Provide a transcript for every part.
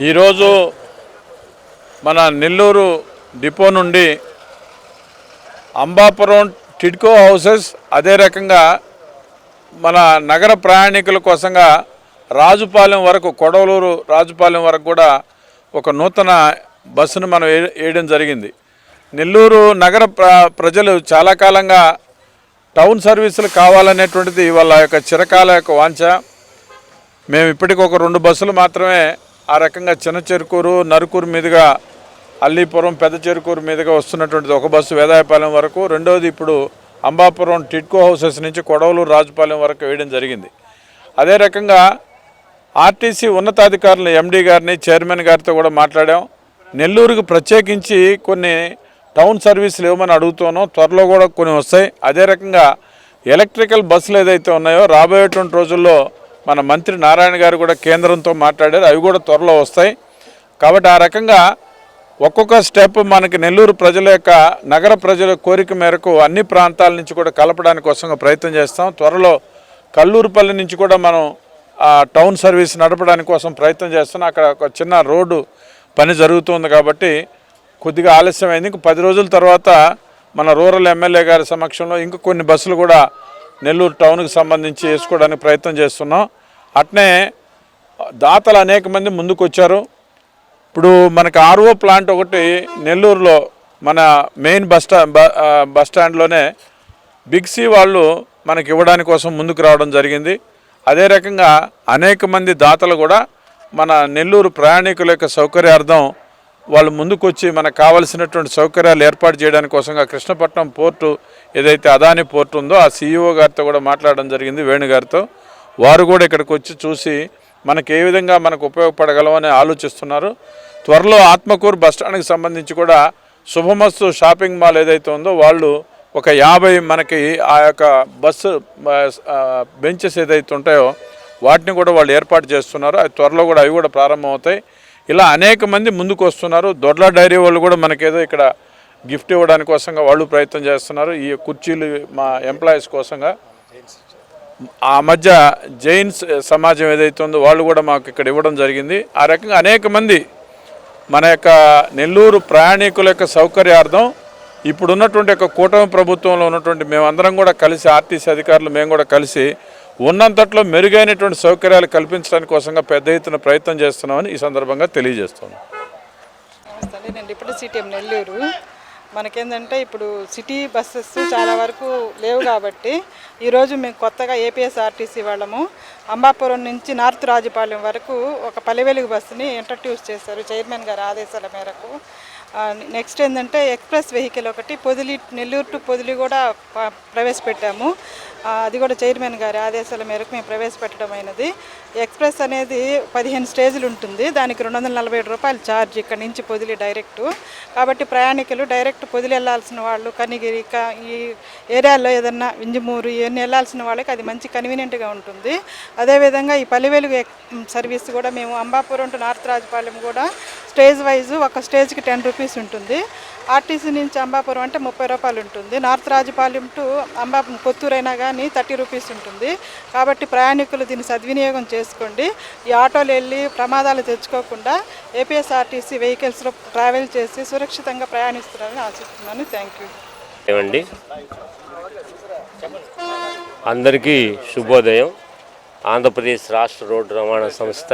ఈరోజు మన నెల్లూరు డిపో నుండి అంబాపురం టిడ్కో హౌసెస్ అదే రకంగా మన నగర ప్రయాణికుల కోసంగా రాజుపాలెం వరకు కొడవలూరు రాజుపాలెం వరకు కూడా ఒక నూతన బస్సును మనం వే- వేయడం జరిగింది. నెల్లూరు నగర ప్రజలు చాలా కాలంగా టౌన్ సర్వీసులు కావాలనేటువంటిది వాళ్ళ యొక్క చిరకాల యొక్క వాంఛ. మేము ఇప్పటికి ఒక రెండు బస్సులు మాత్రమే ఆ రకంగా చిన్న చెరుకూరు నరుకూరు మీదుగా అల్లీపురం పెద్ద చెరుకూరు మీదుగా వస్తున్నటువంటిది ఒక బస్సు వేదాయపాలెం వరకు. రెండవది ఇప్పుడు అంబాపురం టిట్కో హౌసెస్ నుంచి కొడవలూరు రాజుపాలెం వరకు వేయడం జరిగింది. అదే రకంగా ఆర్టీసీ ఉన్నతాధికారులు ఎండీ గారిని చైర్మన్ గారితో కూడా మాట్లాడాం. నెల్లూరుకు ప్రత్యేకించి కొన్ని టౌన్ సర్వీసులు ఇవ్వమని అడుగుతున్నాం త్వరలో కూడా కొన్ని వస్తాయి. అదే రకంగా ఎలక్ట్రికల్ బస్సులు ఏదైతే ఉన్నాయో రాబోయేటువంటి రోజుల్లో మన మంత్రి నారాయణ గారు కూడా కేంద్రంతో మాట్లాడారు. అవి కూడా త్వరలో వస్తాయి. కాబట్టి ఆ రకంగా ఒక్కొక్క స్టెప్ మనకి నెల్లూరు ప్రజల యొక్క నగర ప్రజల కోరిక మేరకు అన్ని ప్రాంతాల నుంచి కూడా కలపడానికి కోసం ప్రయత్నం చేస్తాం. త్వరలో కల్లూరుపల్లి నుంచి కూడా మనం ఆ టౌన్ సర్వీస్ నడపడానికి కోసం ప్రయత్నం చేస్తున్నాం. అక్కడ ఒక చిన్న రోడ్డు పని జరుగుతుంది కాబట్టి కొద్దిగా ఆలస్యమైంది. ఇంక పది రోజుల తర్వాత మన రూరల్ ఎమ్మెల్యే గారి సమక్షంలో ఇంక కొన్ని బస్సులు కూడా నెల్లూరు టౌన్కి సంబంధించి వేసుకోవడానికి ప్రయత్నం చేస్తున్నాం. అట్నే దాతలు అనేక మంది ముందుకు వచ్చారు ఇప్పుడు మనకు ఆర్ఓ ప్లాంట్ ఒకటి నెల్లూరులో మన మెయిన్ బస్ స్టా బస్ స్టాండ్లోనే బిగ్ సి వాళ్ళు మనకి ఇవ్వడానికి కోసం ముందుకు రావడం జరిగింది. అదే రకంగా అనేక మంది దాతలు కూడా మన నెల్లూరు ప్రయాణికుల యొక్క సౌకర్యార్థం వాళ్ళు ముందుకొచ్చి మనకు కావలసినటువంటి సౌకర్యాలు ఏర్పాటు చేయడానికి కోసంగా కృష్ణపట్నం పోర్టు ఏదైతే అదాని పోర్టు ఉందో ఆ సీఈఓ గారితో కూడా మాట్లాడడం జరిగింది వేణుగారితో వారు కూడా ఇక్కడికి వచ్చి చూసి మనకి ఏ విధంగా మనకు ఉపయోగపడగలమని ఆలోచిస్తున్నారు. త్వరలో ఆత్మకూరు బస్ స్టాండ్కి సంబంధించి కూడా శుభమస్తు షాపింగ్ మాల్ ఏదైతే ఉందో వాళ్ళు ఒక యాభై మనకి ఆ యొక్క బస్సు బెంచెస్ ఏదైతే ఉంటాయో వాటిని కూడా వాళ్ళు ఏర్పాటు చేస్తున్నారు. అవి త్వరలో కూడా అవి కూడా ప్రారంభమవుతాయి. ఇలా అనేక మంది ముందుకు వస్తున్నారు. దొడ్ల డైరీ వాళ్ళు కూడా మనకేదో ఇక్కడ గిఫ్ట్ ఇవ్వడానికి కోసంగా వాళ్ళు ప్రయత్నం చేస్తున్నారు. ఈ కుర్చీలు మా ఎంప్లాయీస్ కోసంగా. ఆ మధ్య జైన్స్ సమాజం ఏదైతే ఉందో వాళ్ళు కూడా మాకు ఇక్కడ ఇవ్వడం జరిగింది. ఆ రకంగా అనేక మంది మన యొక్క నెల్లూరు ప్రయాణికుల యొక్క సౌకర్యార్థం ఇప్పుడు ఉన్నటువంటి యొక్క కూటమి ప్రభుత్వంలో ఉన్నటువంటి మేమందరం కూడా కలిసి ఆర్టీసీ అధికారులు మేము కూడా కలిసి ఉన్నంతట్లో మెరుగైనటువంటి సౌకర్యాలు కల్పించడానికి కోసంగా పెద్ద ఎత్తున ప్రయత్నం చేస్తున్నామని ఈ సందర్భంగా తెలియజేస్తున్నాం. నెల్లూరు. మనకేంటంటే ఇప్పుడు సిటీ బస్సెస్ చాలా వరకు లేవు కాబట్టి ఈరోజు మేము కొత్తగా ఏపీఎస్ఆర్టీసీ వాళ్ళము అంబాపురం నుంచి నార్త్ రాజుపాలెం వరకు ఒక పల్లెవెలుగు బస్సుని ఇంట్రడ్యూస్ చేశారు చైర్మన్ గారి ఆదేశాల మేరకు. నెక్స్ట్ ఏంటంటే ఎక్స్ప్రెస్ వెహికల్ ఒకటి పొదిలి నెల్లూరు టు పొదిలి కూడా ప్రవేశపెట్టాము. అది కూడా చైర్మన్ గారి ఆదేశాల మేరకు మేము ప్రవేశపెట్టడం అయినది. ఎక్స్ప్రెస్ అనేది పదిహేను స్టేజ్లు ఉంటుంది. దానికి రెండు వందల నలభై ఏడు రూపాయలు ఛార్జ్ ఇక్కడ నుంచి పొదిలి డైరెక్ట్. కాబట్టి ప్రయాణికులు డైరెక్ట్ పొదిలి వెళ్ళాల్సిన వాళ్ళు కనిగిరి కా ఈ ఏరియాలో ఏదన్నా వింజమూరు ఇవన్నీ వెళ్ళాల్సిన వాళ్ళకి అది మంచి కన్వీనియంట్గా ఉంటుంది. అదేవిధంగా ఈ పల్లెవెలుగు సర్వీస్ కూడా మేము అంబాపురం టు నార్త్ రాజపాలెం కూడా స్టేజ్ వైజ్ ఒక స్టేజ్కి టెన్ రూపీస్ ఉంటుంది. ఆర్టీసీ నుంచి అంబాపురం అంటే ముప్పై రూపాయలు ఉంటుంది. నార్త్ రాజపాలెం టు అంబా కొత్తూరు అయినా కానీ థర్టీ రూపీస్ ఉంటుంది. కాబట్టి ప్రయాణికులు దీన్ని సద్వినియోగం చేసుకోండి. ఈ ఆటోలు వెళ్ళి ప్రమాదాలు తెచ్చుకోకుండా ఏపీఎస్ఆర్టీసీ వెహికల్స్లో ట్రావెల్ చేసి సురక్షితంగా ప్రయాణిస్తున్నారని ఆశిస్తున్నాను. Thank you. ఏమండి? అందరికీ శుభోదయం. ఆంధ్రప్రదేశ్ రాష్ట్ర రోడ్డు రవాణా సంస్థ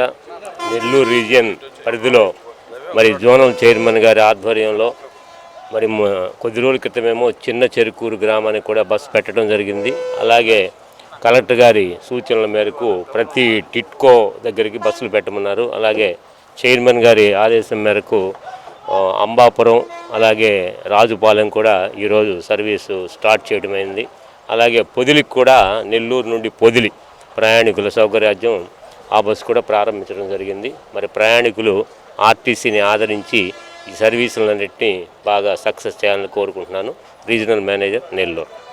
నెల్లూరు రీజియన్ పరిధిలో మరి జోనల్ చైర్మన్ గారి ఆధ్వర్యంలో మరి కొద్ది రోజుల క్రితమేమో చిన్న చెరుకూరు గ్రామానికి కూడా బస్సు పెట్టడం జరిగింది. అలాగే కలెక్టర్ గారి సూచనల మేరకు ప్రతి టిట్కో దగ్గరికి బస్సులు పెట్టమన్నారు. అలాగే చైర్మన్ గారి ఆదేశం మేరకు అంబాపురం అలాగే రాజుపాలెం కూడా ఈరోజు సర్వీసు స్టార్ట్ చేయడమైంది అలాగే పొదిలికి కూడా నెల్లూరు నుండి పొదిలి ప్రయాణికుల సౌకర్యార్థం ఆ బస్సు కూడా ప్రారంభించడం జరిగింది. మరి ప్రయాణికులు ఆర్టీసీని ఆదరించి ఈ సర్వీసులన్నింటినీ బాగా సక్సెస్ చేయాలని కోరుకుంటున్నాను. Regional manager Nellore.